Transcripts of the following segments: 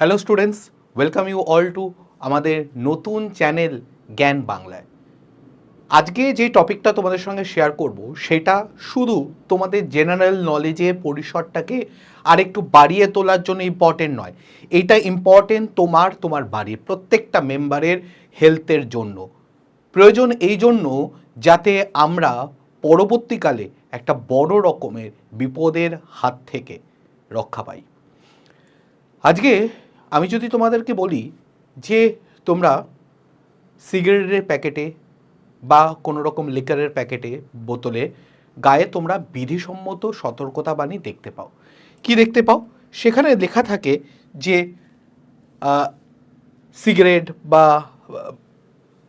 Hello students welcome you all to আমাদের নতুন channel জ্ঞান বাংলায় আজকে যে টপিকটা তোমাদের সঙ্গে শেয়ার করব, সেটা শুধু তোমাদের জেনারেল নলেজের পরিসরটাকে আরেকটু বাড়িয়ে তোলার জন্য ইম্পর্টেন্ট নয়। এটা ইম্পর্টেন্ট তোমার তোমার বাড়ির প্রত্যেকটা মেম্বারের হেলথের জন্য। প্রয়োজন এই জন্য যাতে আমরা পরবর্তীকালে একটা বড় রকমের বিপদের হাত থেকে রক্ষা পাই। আজকে আমি যদি তোমাদেরকে বলি যে তোমরা সিগারেটের প্যাকেটে বা কোনো রকম লিকারের প্যাকেটে, বোতলে গায়ে তোমরা বিধিসম্মত সতর্কতা বাণী দেখতে পাও। কি দেখতে পাও? সেখানে লেখা থাকে যে সিগারেট বা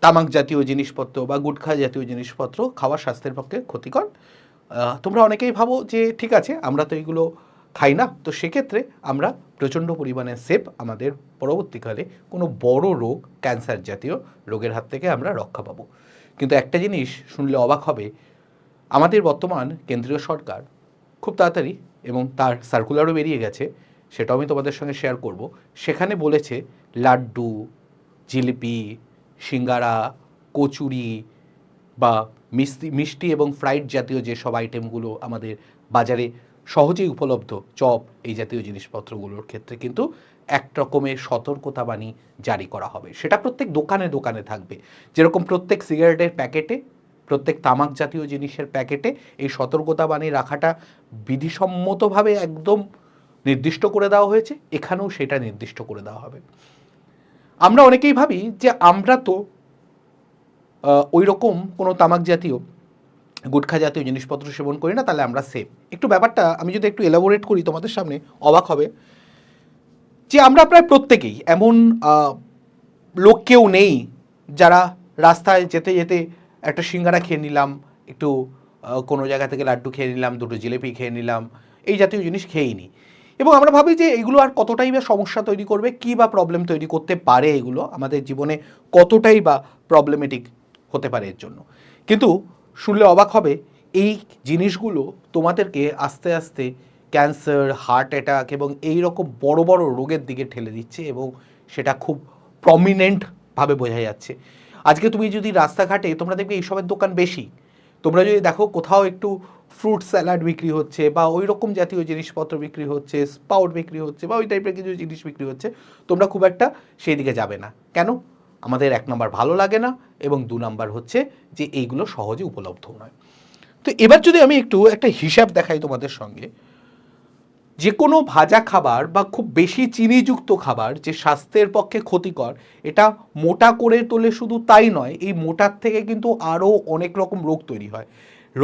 তামাক জাতীয় জিনিসপত্র বা গুটখা জাতীয় জিনিসপত্র খাওয়া স্বাস্থ্যের পক্ষে ক্ষতিকর। তোমরা অনেকেই ভাবো যে, ঠিক আছে, আমরা তো এইগুলো খাই না, তো সেক্ষেত্রে আমরা প্রচণ্ড পরিমাণে সেফ আমাদের পরবর্তীকালে কোনো বড় রোগ, ক্যান্সার জাতীয় রোগের হাত থেকে আমরা রক্ষা পাবো। কিন্তু একটা জিনিস শুনলে অবাক হবে, আমাদের বর্তমান কেন্দ্রীয় সরকার খুব তাড়াতাড়ি এবং তার সার্কুলারও বেরিয়ে গেছে, সেটাও আমি তোমাদের সঙ্গে শেয়ার করব। সেখানে বলেছে লাড্ডু, জিলিপি, সিঙ্গারা, কচুরি বা মিষ্টি মিষ্টি এবং ফ্রাইড জাতীয় যেসব আইটেমগুলো আমাদের বাজারে সহজেই উপলব্ধ চপ এই জাতীয় জিনিসপত্রগুলোর ক্ষেত্রে কিন্তু এক রকমের সতর্কতাবাণী জারি করা হবে। সেটা প্রত্যেক দোকানে দোকানে থাকবে। যেরকম প্রত্যেক সিগারেটের প্যাকেটে, প্রত্যেক তামাক জাতীয় জিনিসের প্যাকেটে এই সতর্কতাবাণী রাখাটা বিধিসম্মতভাবে একদম নির্দিষ্ট করে দেওয়া হয়েছে। এখানেও সেটা নির্দিষ্ট করে দেওয়া হবে। আমরা অনেকেই ভাবি যে আমরা তো ওই রকম কোনো তামাক জাতীয় গুটখা জাতীয় জিনিসপত্র সেবন করি না, তাহলে আমরা সেফ একটু ব্যাপারটা আমি যদি একটু এলাবোরেট করি তোমাদের সামনে, অবাক হবে। যে আমরা প্রায় প্রত্যেকেই এমন লোক কেউ নেই যারা রাস্তায় যেতে যেতে একটা সিঙ্গারা খেয়ে নিলাম, একটু কোনো জায়গা থেকে লাড্ডু খেয়ে নিলাম, দুটো জিলেপি খেয়ে নিলাম, এই জাতীয় জিনিস খেয়েই নিই এবং আমরা ভাবি যে এগুলো আর কতটাই বা সমস্যা তৈরি করবে, কী বা প্রবলেম তৈরি করতে পারে এগুলো, আমাদের জীবনে কতটাই বা প্রবলেমেটিক হতে পারে এর জন্য। কিন্তু শুনলে অবাক হবে, এই জিনিসগুলো তোমাদেরকে আস্তে আস্তে ক্যান্সার, হার্ট অ্যাটাক এবং এই রকম বড় বড় রোগের দিকে ঠেলে দিচ্ছে এবং সেটা খুব প্রমিনেন্টভাবে বোঝা যাচ্ছে। আজকে তুমি যদি রাস্তাঘাটে, তোমরা দেখবে এইসবের দোকান বেশি। তোমরা যদি দেখো কোথাও একটু ফ্রুট স্যালাড বিক্রি হচ্ছে বা ওই রকম জাতীয় জিনিসপত্র বিক্রি হচ্ছে স্পাউট বিক্রি হচ্ছে বা ওই টাইপের কিছু জিনিস বিক্রি হচ্ছে, তোমরা খুব একটা সেই দিকে যাবে না। কেন? আমাদের এক নাম্বার ভালো লাগে না এবং দু নাম্বার হচ্ছে যে এইগুলো সহজে উপলব্ধ নয়। তো এবার যদি আমি একটু একটা হিসাব দেখাই তোমাদের সঙ্গে, যে কোনো ভাজা খাবার বা খুব বেশি চিনিযুক্ত খাবার যে স্বাস্থ্যের পক্ষে ক্ষতিকর, এটা মোটা করে তোলে শুধু তাই নয়, এই মোটার থেকে কিন্তু আরও অনেক রকম রোগ তৈরি হয়।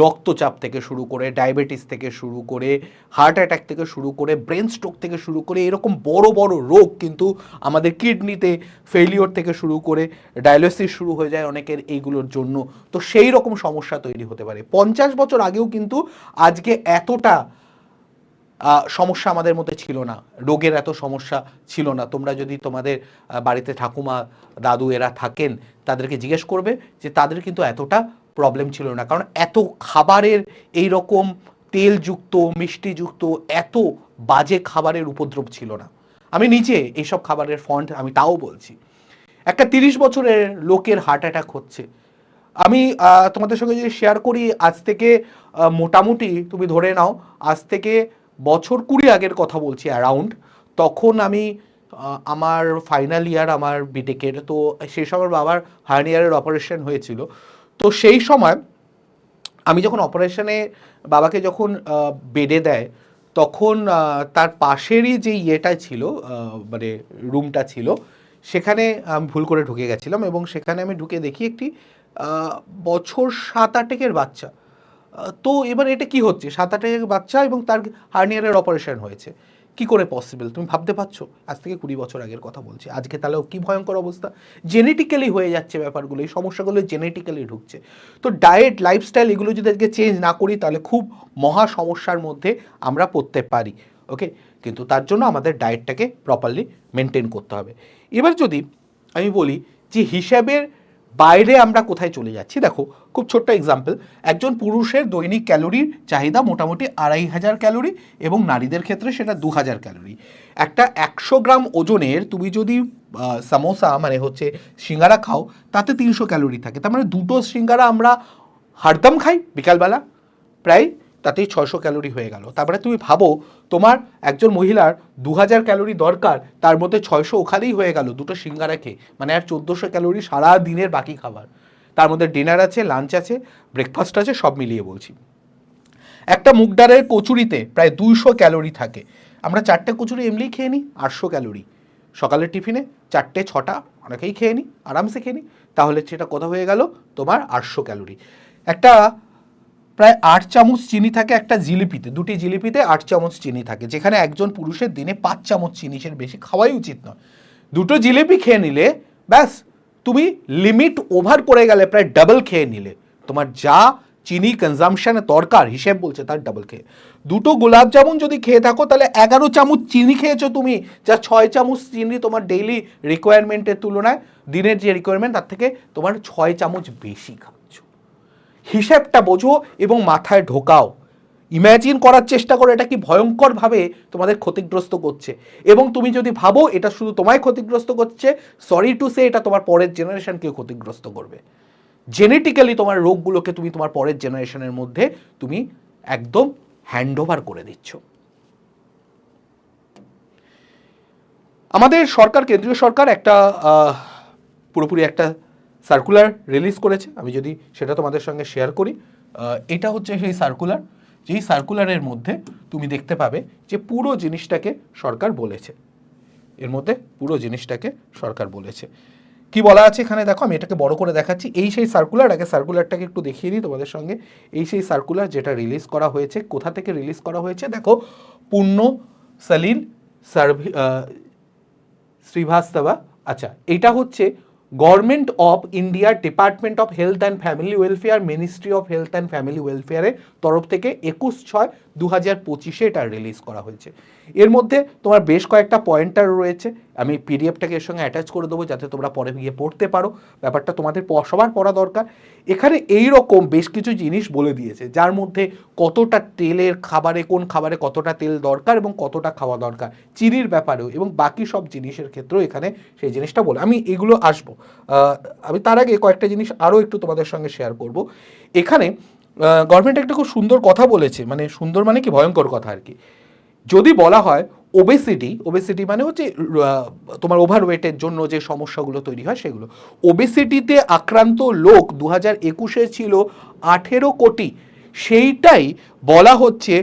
রক্তচাপ থেকে শুরু করে, ডায়াবেটিস থেকে শুরু করে হার্ট অ্যাটাক থেকে শুরু করে ব্রেন স্ট্রোক থেকে শুরু করে, এরকম বড় বড় রোগ কিন্তু আমাদের কিডনিতে ফেলিওর থেকে শুরু করে ডায়ালিসিস শুরু হয়ে যায় অনেকের এইগুলোর জন্য। তো সেই রকম সমস্যা তৈরি হতে পারে। পঞ্চাশ বছর আগেও কিন্তু আজকে এতটা সমস্যা আমাদের মধ্যে ছিল না। রোগের এত সমস্যা ছিল না। তোমরা যদি তোমাদের বাড়িতে ঠাকুমা, দাদু এরা থাকেন, তাদেরকে জিজ্ঞেস করবে যে তাদের কিন্তু এতটা প্রবলেম ছিল না। কারণ এত খাবারের এই রকম তেলযুক্ত, মিষ্টিযুক্ত, এত বাজে খাবারের উপদ্রব ছিল না। আমি নিজে এইসব খাবারের ফন্ট আমি তাও বলছি। একটা তিরিশ বছরের লোকের হার্ট অ্যাটাক হচ্ছে। আমি তোমাদের সঙ্গে যদি শেয়ার করি, আজ থেকে মোটামুটি তুমি ধরে নাও, আজ থেকে বছর কুড়ি আগের কথা বলছি অ্যারাউন্ড তখন আমি আমার ফাইনাল ইয়ার আমার বিটেকের তো সেই সময় বাবার হার্নিয়ারের অপারেশন হয়েছিল। তো সেই সময় আমি যখন অপারেশনে বাবাকে যখন বেডে দেয়, তখন তার পাশেরই যে ইয়েটা ছিল মানে রুমটা ছিল, সেখানে আমি ভুল করে ঢুকে গেছিলাম এবং সেখানে আমি ঢুকে দেখি একটি বছর সাত আটেকের বাচ্চা। তো এবার এটা কি হচ্ছে? সাত আটেকের বাচ্চা এবং তার হার্নিয়ারের অপারেশন হয়েছে। কি করে পসিবল তুমি ভাবতে পারছ? আজ থেকে কুড়ি বছর আগের কথা বলছি। আজকে তাহলেও কি ভয়ঙ্কর অবস্থা? জেনেটিক্যালি হয়ে যাচ্ছে ব্যাপারগুলো। এই সমস্যাগুলো জেনেটিক্যালি ঢুকছে। তো ডায়েট লাইফস্টাইল এগুলো যদি আজকে চেঞ্জ না করি, তাহলে খুব মহা সমস্যার মধ্যে আমরা পড়তে পারি। ওকে কিন্তু তার জন্য আমাদের ডায়েটটাকে প্রপারলি মেনটেন করতে হবে। এবার যদি আমি বলি যে হিসাবের বাইরে আমরা কোথায় চলে যাচ্ছি? দেখো, খুব ছোট্ট এক্সাম্পল একজন পুরুষের দৈনিক ক্যালোরির চাহিদা মোটামুটি আড়াই হাজার ক্যালোরি এবং নারীদের ক্ষেত্রে সেটা দু হাজার ক্যালোরি একটা একশো গ্রাম ওজনের তুমি যদি সামোসা মানে হচ্ছে সিঙ্গারা খাও, তাতে তিনশো ক্যালোরি থাকে। তার মানে দুটো সিঙ্গারা আমরা হারদম খাই বিকালবেলা। প্রায় তাতেই ছয়শো ক্যালোরি হয়ে গেল। তারপরে তুমি ভাবো, তোমার একজন মহিলার দু হাজার ক্যালোরি দরকার, তার মধ্যে ছয়শো ওখানেই হয়ে গেল দুটো সিঙ্গারা খেয়ে। মানে আর চোদ্দোশো ক্যালোরি সারা দিনের বাকি খাবার। তার মধ্যে ডিনার আছে, লাঞ্চ আছে, ব্রেকফাস্ট আছে, সব মিলিয়ে বলছি। একটা মুগ ডালের কচুরিতে প্রায় দুইশো ক্যালোরি থাকে। আমরা চারটে কচুরি এমনি খেয়ে নিই, আটশো ক্যালোরি। সকালের টিফিনে চারটে, ছটা, অনেকেই খেয়ে নিই, আরামসে খেয়ে নিই। তাহলে সেটা কোথা হয়ে গেল? তোমার আটশো ক্যালোরি। একটা প্রায় আট চামচ চিনি থাকে একটা জিলিপিতে, দুটি জিলিপিতে আট চামচ চিনি থাকে, যেখানে একজন পুরুষের দিনে পাঁচ চামচ চিনিসের বেশি খাওয়াই উচিত নয়। দুটো জিলিপি খেয়ে নিলে, ব্যাস, তুমি লিমিট ওভার করে গেলে প্রায় ডাবল খেয়ে নিলে। তোমার যা চিনি কনজামশনের দরকার, হিসেব বলছে তার ডাবল খেয়ে। দুটো গোলাপ জামুন যদি খেয়ে থাকো, তাহলে এগারো চামচ চিনি খেয়েছো তুমি, যা ছয় চামচ চিনি তোমার ডেইলি রিকোয়ারমেন্টের তুলনায়, দিনের যে রিকোয়ারমেন্ট তার থেকে তোমার ছয় চামচ বেশি খাচ্ছ হিসেবটা বোঝো এবং মাথায় ঢোকাও। ইম্যাজিন করার চেষ্টা করো, এটা কি ভয়ঙ্করভাবে তোমাদের ক্ষতিগ্রস্ত করছে। এবং তুমি যদি ভাবো এটা শুধু তোমায় ক্ষতিগ্রস্ত করছে সরি টু সে এটা তোমার পরের জেনারেশনকেও ক্ষতিগ্রস্ত করবে। জেনেটিক্যালি তোমার রোগগুলোকে তুমি তোমার পরের জেনারেশনের মধ্যে তুমি একদম হ্যান্ড ওভার করে দিচ্ছ। আমাদের সরকার, কেন্দ্রীয় সরকার একটা পুরোপুরি একটা সার্কুলার রিলিজ করেছে, আমি যদি সেটা তোমাদের সঙ্গে শেয়ার করি এটা হচ্ছে সেই সার্কুলার যেই সার্কুলারের মধ্যে তুমি দেখতে পাবে যে পুরো জিনিসটাকে সরকার বলেছে। এর মধ্যে পুরো জিনিসটাকে সরকার বলেছে। কি বলা আছে এখানে? দেখো, আমি এটাকে বড় করে দেখাচ্ছি। এই সেই সার্কুলার আগে সার্কুলারটাকে একটু দেখিয়ে দিই তোমাদের সঙ্গে। এই সেই সার্কুলার যেটা রিলিজ করা হয়েছে, কোথা থেকে রিলিজ করা হয়েছে? দেখো, পূর্ণ সলিল সার্ভি শ্রীভাস্তবা আচ্ছা এটা হচ্ছে গভর্নমেন্ট অফ ইন্ডিয়ার department of health and family welfare ministry of health and family ওয়েলফেয়ারের তরফ থেকে একুশ ছয় দু হাজার পঁচিশে এটা রিলিজ করা হয়েছে। এর মধ্যে তোমার বেশ কয়েকটা পয়েন্টার রয়েছে। আমি পিডিএফটাকে এর সঙ্গে অ্যাটাচ করে দেবো যাতে তোমরা পরে গিয়ে পড়তে পারো। ব্যাপারটা তোমাদের সবার পড়া দরকার। এখানে এই রকম বেশ কিছু জিনিস বলে দিয়েছে, যার মধ্যে কতটা তেলের খাবারে, কোন খাবারে কতটা তেল দরকার এবং কতটা খাওয়া দরকার, চিনির ব্যাপারেও এবং বাকি সব জিনিসের ক্ষেত্রেও এখানে সেই জিনিসটা বলে। আমি এগুলো আসব। আমি তার আগে কয়েকটা জিনিস আরও একটু তোমাদের সঙ্গে শেয়ার করব। এখানে গভর্নমেন্ট একটা খুব সুন্দর কথা বলেছে মানে সুন্দর মানে কি ভয়ঙ্কর কথা আর কি। যদি বলা হয় ওবেসিটি ওবেসিটি মানে হচ্ছে তোমার ওভারওয়েটের জন্য যে সমস্যাগুলো তৈরি হয় সেগুলো। ওবেসিটিতে আক্রান্ত লোক দু হাজার একুশে ছিল আঠেরো কোটি। সেইটাই বলা হচ্ছে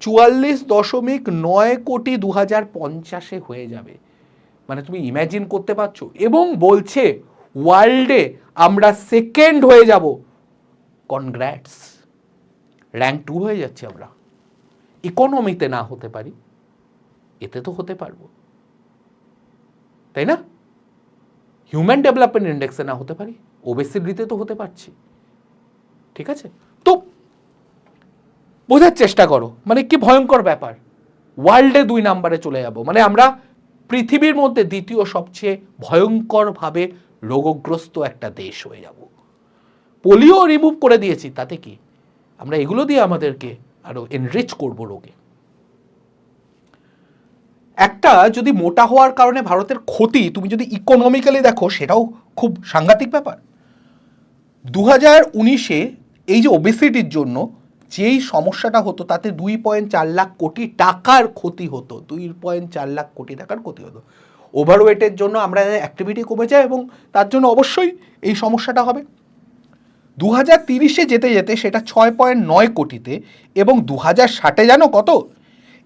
চুয়াল্লিশ দশমিক নয় কোটি দু হাজার পঞ্চাশে হয়ে যাবে। মানে তুমি ইম্যাজিন করতে পারছ। এবং বলছে ওয়ার্ল্ডে আমরা সেকেন্ড হয়ে যাব। কনগ্র্যাটস র্যাঙ্ক টু হয়ে যাচ্ছে আমরা। ইকোনমিতে না হতে পারি। এতে তো হতে পারব। তাই না? হিউম্যান ডেভেলপমেন্ট ইন্ডেক্সে না হতে পারি ওবেসিটিতে তো হতে পারছি। ঠিক আছে? তো বোঝার চেষ্টা করো মানে কি ভয়ঙ্কর ব্যাপার। ওয়ার্ল্ডে দুই নাম্বারে চলে যাব মানে আমরা পৃথিবীর মধ্যে দ্বিতীয় সবচেয়ে ভয়ঙ্করভাবে রোগগ্রস্ত একটা দেশ হয়ে যাব। পোলিও রিমুভ করে দিয়েছি, তাতে কি? আমরা এগুলো দিয়ে আমাদেরকে আরও এনরিচ করব রোগে। একটা যদি মোটা হওয়ার কারণে ভারতের ক্ষতি তুমি যদি ইকোনমিক্যালি দেখো, সেটাও খুব সাংঘাতিক ব্যাপার। দু হাজার উনিশে এই যে ওবেসিটির জন্য যেই সমস্যাটা হতো, তাতে দুই পয়েন্ট চার লাখ কোটি টাকার ক্ষতি হতো, দুই পয়েন্ট চার লাখ কোটি টাকার ক্ষতি হতো। ওভারওয়েটের জন্য আমরা অ্যাক্টিভিটি কমে যায় এবং তার জন্য অবশ্যই এই সমস্যাটা হবে। দু হাজার তিরিশে যেতে যেতে সেটা ছয় পয়েন্ট নয় কোটিতে এবং দু হাজার ষাটে জানো কত?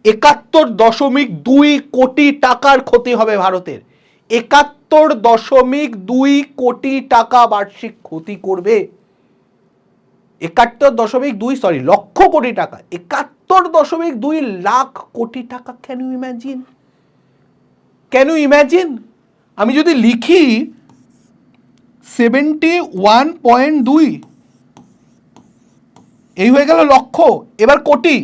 একাত্তর দশমিক দুই কোটি টাকার ক্ষতি হবে ভারতের। একাত্তর দশমিক দুই কোটি টাকা বার্ষিক ক্ষতি করবে। একাত্তর দশমিক দুই সরি লক্ষ কোটি টাকা। একাত্তর দশমিক দুই লাখ কোটি টাকা can you imagine can you imagine আমি যদি লিখি সেভেন্টি ওয়ান পয়েন্ট দুই এই হয়ে গেল লক্ষ। এবার কোটি।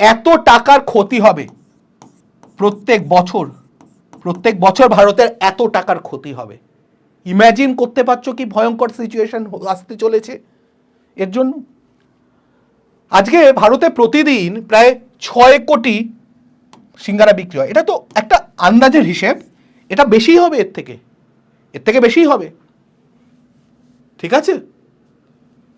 এত টাকার ক্ষতি হবে। প্রত্যেক বছর প্রত্যেক বছর ভারতের এত টাকার ক্ষতি হবে। ইম্যাজিন করতে পারছ কি ভয়ঙ্কর সিচুয়েশন আসতে চলেছে। এর জন্য আজকে ভারতে প্রতিদিন প্রায় ছয় কোটি সিঙ্গারা বিক্রি হয়। এটা তো একটা আন্দাজের হিসেব। এটা বেশি হবে এর থেকে। এর থেকে বেশি হবে। ঠিক আছে?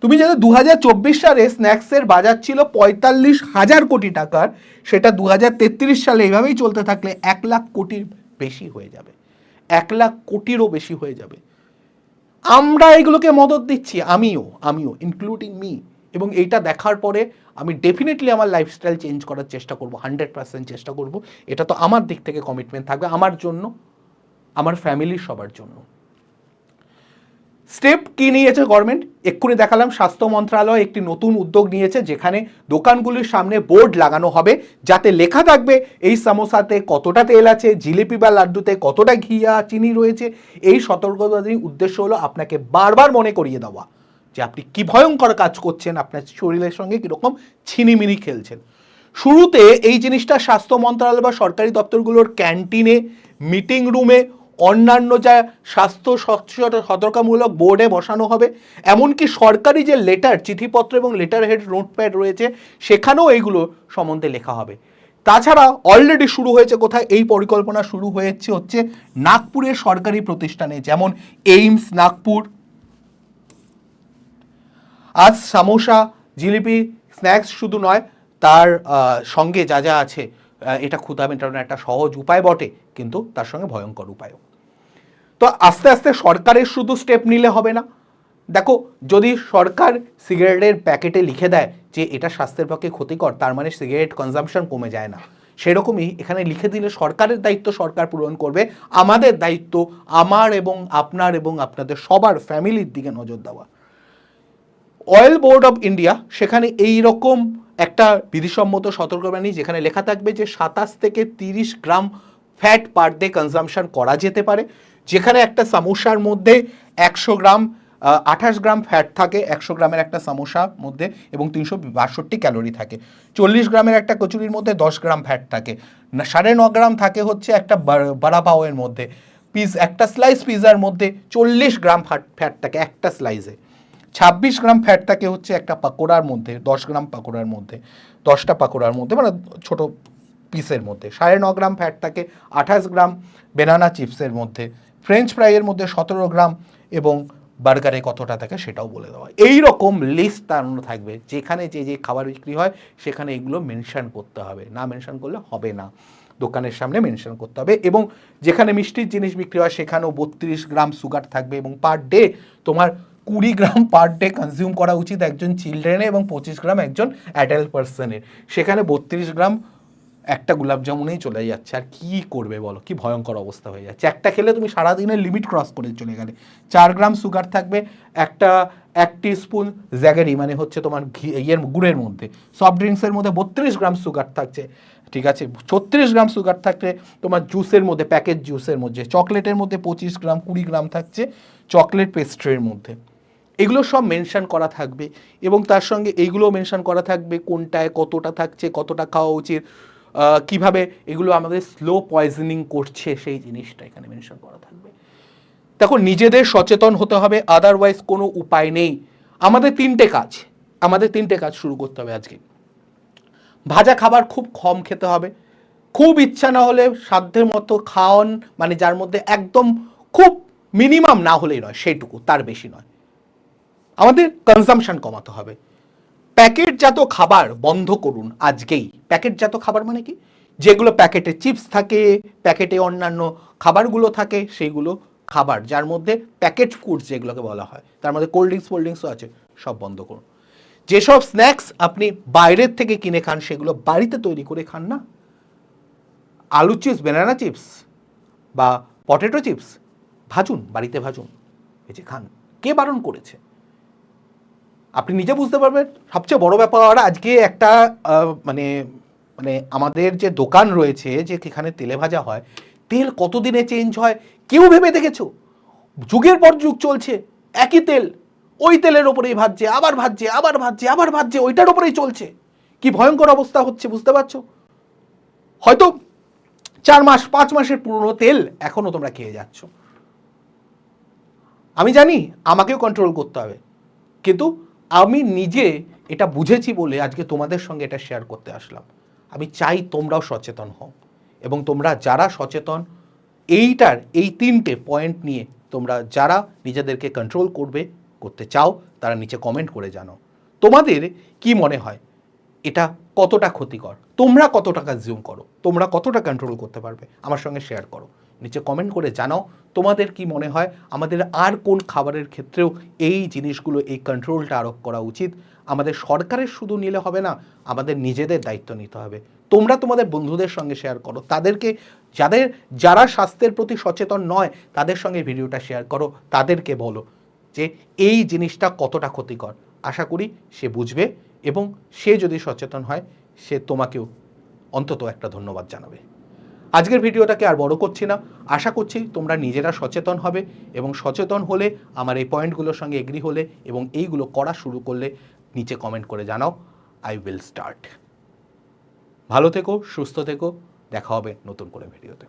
তুমি জানো দু হাজার চব্বিশ সালে স্ন্যাক্সের বাজার ছিল পঁয়তাল্লিশ হাজার কোটি টাকার। সেটা দু হাজার তেত্রিশ সালে এইভাবেই চলতে থাকলে এক লাখ কোটির বেশি হয়ে যাবে। এক লাখ কোটিরও বেশি হয়ে যাবে। আমরা এগুলোকে মদত দিচ্ছি, আমিও আমিও ইনক্লুডিং মি এবং এইটা দেখার পরে আমি ডেফিনেটলি আমার লাইফস্টাইল চেঞ্জ করার চেষ্টা করব হান্ড্রেড পার্সেন্ট চেষ্টা করব। এটা তো আমার দিক থেকে কমিটমেন্ট থাকবে, আমার জন্য, আমার ফ্যামিলির সবার জন্য। স্টেপ কী নিয়েছে গভর্নমেন্ট এক্ষুনি দেখালাম স্বাস্থ্য মন্ত্রণালয় একটি নতুন উদ্যোগ নিয়েছে, যেখানে দোকানগুলির সামনে বোর্ড লাগানো হবে, যাতে লেখা থাকবে এই সামোসাতে কতটা তেল আছে, জিলিপি বা লাড্ডুতে কতটা ঘিয়া চিনি রয়েছে। এই সতর্কতার উদ্দেশ্য হলো আপনাকে বারবার মনে করিয়ে দেওয়া, যে আপনি কি ভয়ঙ্কর কাজ করছেন, আপনার শরীরের সঙ্গে কীরকম ছিনিমিনি খেলছেন। শুরুতে এই জিনিসটা স্বাস্থ্য মন্ত্রণালয় বা সরকারি দপ্তরগুলোর ক্যান্টিনে, মিটিং রুমে অন্যান্য যা স্বাস্থ্য সতর্কমূলক বোর্ডে বসানো হবে, এমনকি সরকারি যে লেটার চিঠিপত্র এবং লেটার হেড নোটপ্যাড রয়েছে, সেখানেও এইগুলো সম্বন্ধে লেখা হবে। তাছাড়া অলরেডি শুরু হয়েছে কোথায়? এই পরিকল্পনা শুরু হয়েছে হচ্ছে নাগপুরের সরকারি প্রতিষ্ঠানে, যেমন এইমস, নাগপুর। আজ সামোসা, জিলিপি, স্ন্যাক্স শুধু নয়, তার সঙ্গে যা যা আছে এটা ক্ষুধা মেটানোর একটা সহজ উপায় বটে, কিন্তু তার সঙ্গে ভয়ঙ্কর উপায়ও। তো আস্তে আস্তে সরকারের শুধু স্টেপ নিলে হবে না। দেখো, যদি সরকার সিগারেটের প্যাকেটে লিখে দেয় যে এটা স্বাস্থ্যের পক্ষে ক্ষতিকর, তার মানে সিগারেট কনজামশন কমে যায় না। সেরকমই এখানে লিখে দিলে সরকারের দায়িত্ব সরকার পূরণ করবে। আমাদের দায়িত্ব আমার এবং আপনার এবং আপনাদের সবার ফ্যামিলির দিকে নজর দেওয়া। অয়েল বোর্ড অফ ইন্ডিয়া সেখানে এই রকম একটা বিধিসম্মত সতর্কবাণী যেখানে লেখা থাকবে যে সাতাশ থেকে তিরিশ gram fat per day consumption করা যেতে পারে। যেখানে একটা সামোসার মধ্যে একশো গ্রাম আঠাশ গ্রাম ফ্যাট থাকে, একশো গ্রামের একটা সামোসার মধ্যে এবং তিনশো বাষট্টি ক্যালোরি থাকে। চল্লিশ গ্রামের একটা কচুরির মধ্যে দশ গ্রাম ফ্যাট থাকে। সাড়ে ন গ্রাম থাকে হচ্ছে একটা বা- বাড়া পাওয়ের মধ্যে। পিস, একটা স্লাইস পিজার মধ্যে চল্লিশ গ্রাম ফ্যাট ফ্যাট থাকে একটা স্লাইসে। ছাব্বিশ গ্রাম ফ্যাট থাকে হচ্ছে একটা পাকোড়ার মধ্যে, দশ গ্রাম পাকোড়ার মধ্যে, দশটা পাকোড়ার মধ্যে মানে ছোট পিসের মধ্যে, সাড়ে ন গ্রাম ফ্যাট থাকে আঠাশ গ্রাম বেনানা চিপসের মধ্যে ফ্রেঞ্চ ফ্রাইয়ের মধ্যে সতেরো গ্রাম এবং বার্গারে কতটা থাকে সেটাও বলে দেওয়া। এই রকম লিস্ট তার থাকবে, যেখানে যে যে খাবার বিক্রি হয়, সেখানে এগুলো মেনশন করতে হবে না মেনশন করলে হবে না দোকানের সামনে মেনশন করতে হবে এবং যেখানে মিষ্টির জিনিস বিক্রি হয়, সেখানেও বত্রিশ গ্রাম সুগার থাকবে এবং পার ডে তোমার কুড়ি গ্রাম পার ডে কনজিউম করা উচিত একজন চিলড্রেনের এবং পঁচিশ গ্রাম একজন অ্যাডাল্ট পার্সনের সেখানে বত্রিশ গ্রাম একটা গোলাপ জামুনেই চলে যাচ্ছে। আর কি করবে বলো? কি ভয়ঙ্কর অবস্থা হয়ে যাচ্ছে। একটা খেলে তুমি সারাদিনের লিমিট ক্রস করে চলে গেলে। চার গ্রাম সুগার থাকবে, একটা, এক স্পুন জ্যাগারি মানে হচ্ছে তোমার ঘি, ইয়ের গুড়ের মধ্যে। সফট ড্রিঙ্কসের মধ্যে বত্রিশ গ্রাম সুগার থাকছে। ঠিক আছে? ছত্রিশ গ্রাম সুগার থাকলে তোমার জুসের মধ্যে প্যাকেট জুসের মধ্যে চকলেটের মধ্যে পঁচিশ গ্রাম, কুড়ি গ্রাম থাকছে চকলেট পেস্ট্রির মধ্যে। এগুলো সব মেনশান করা থাকবে এবং তার সঙ্গে এইগুলো মেনশন করা থাকবে, কোনটায় কতটা থাকছে, কতটা খাওয়া উচিত কীভাবে এগুলো আমাদের স্লো পয়জনিং করছে, সেই জিনিসটা এখানে মেনশন করা থাকবে। দেখো, নিজেদের সচেতন হতে হবে আদারওয়াইজ কোনো উপায় নেই। আমাদের তিনটে কাজ, আমাদের তিনটে কাজ শুরু করতে হবে আজকে। ভাজা খাবার খুব কম খেতে হবে, খুব ইচ্ছা না হলে সাধ্যের মতো খাওয়ান মানে যার মধ্যে একদম খুব মিনিমাম না হলেই নয় সেইটুকু তার বেশি নয়। আমাদের কনজামশন কমাতে হবে। প্যাকেটজাত খাবার বন্ধ করুন আজকেই। প্যাকেটজাত খাবার মানে কি? যেগুলো প্যাকেটে চিপস থাকে, প্যাকেটে অন্যান্য খাবারগুলো থাকে, সেইগুলো খাবার, যার মধ্যে প্যাকেট ফুডস যেগুলোকে বলা হয়, তার মধ্যে কোল্ড ড্রিঙ্কস ড্রিঙ্কসও আছে, সব বন্ধ করুন। যেসব স্ন্যাক্স আপনি বাইরের থেকে কিনে খান, সেগুলো বাড়িতে তৈরি করে খান না। আলু চিপস বেনানা চিপস বা পটেটো চিপস, ভাজুন, বাড়িতে ভাজুন ভেজে খান। কে বারণ করেছে? আপনি নিজে বুঝতে পারবেন। সবচেয়ে বড় ব্যাপার আজকে একটা মানে মানে আমাদের যে দোকান রয়েছে, যে এখানে তেলে ভাজা হয়, তেল কতদিনে চেঞ্জ হয় কেউ ভেবে দেখেছ? যুগের পর যুগ চলছে, একই তেল, ওই তেলের ওপরেই ভাজছে, আবার ভাজছে আবার ভাজছে আবার ভাজছে, ওইটার ওপরেই চলছে। কি ভয়ঙ্কর অবস্থা হচ্ছে, বুঝতে পারছ? হয়তো চার মাস, পাঁচ মাসের পুরনো তেল এখনও তোমরা খেয়ে যাচ্ছ। আমি জানি আমাকেও কন্ট্রোল করতে হবে। কিন্তু আমি নিজে এটা বুঝেছি বলে আজকে তোমাদের সঙ্গে এটা শেয়ার করতে আসলাম। আমি চাই তোমরাও সচেতন হও এবং তোমরা যারা সচেতন, এইটার, এই তিনটে পয়েন্ট নিয়ে তোমরা যারা নিজেদেরকে কন্ট্রোল করবে, করতে চাও, তারা নিচে কমেন্ট করে জানো তোমাদের কি মনে হয়? এটা কতটা ক্ষতিকর? তোমরা কত টাকা জুম করো? তোমরা কতটা কন্ট্রোল করতে পারবে? আমার সঙ্গে শেয়ার করো। নিচে কমেন্ট করে জানাও তোমাদের কি মনে হয়, আমাদের আর কোন খাবারের ক্ষেত্রেও এই জিনিসগুলো, এই কন্ট্রোলটা আরোপ করা উচিত? আমাদের সরকারের শুধু নিলে হবে না, আমাদের নিজেদের দায়িত্ব নিতে হবে। তোমরা তোমাদের বন্ধুদের সঙ্গে শেয়ার করো, তাদেরকে যাদের, যারা স্বাস্থ্যের প্রতি সচেতন নয়, তাদের সঙ্গে ভিডিওটা শেয়ার করো, তাদেরকে বলো যে এই জিনিসটা কতটা ক্ষতিকর। আশা করি সে বুঝবে এবং সে যদি সচেতন হয়, সে তোমাকেও অন্তত একটা ধন্যবাদ জানাবে। আজকের ভিডিওটাকে আর বড় করছি না। আশা করছি তোমরা নিজেরা সচেতন হবে এবং সচেতন হলে, আমার এই পয়েন্টগুলোর সঙ্গে এগ্রি হলে এবং এইগুলো করা শুরু করলে নিচে কমেন্ট করে জানাও। আই উইল স্টার্ট ভালো থেকো, সুস্থ থেকো। দেখা হবে নতুন করে ভিডিওতে।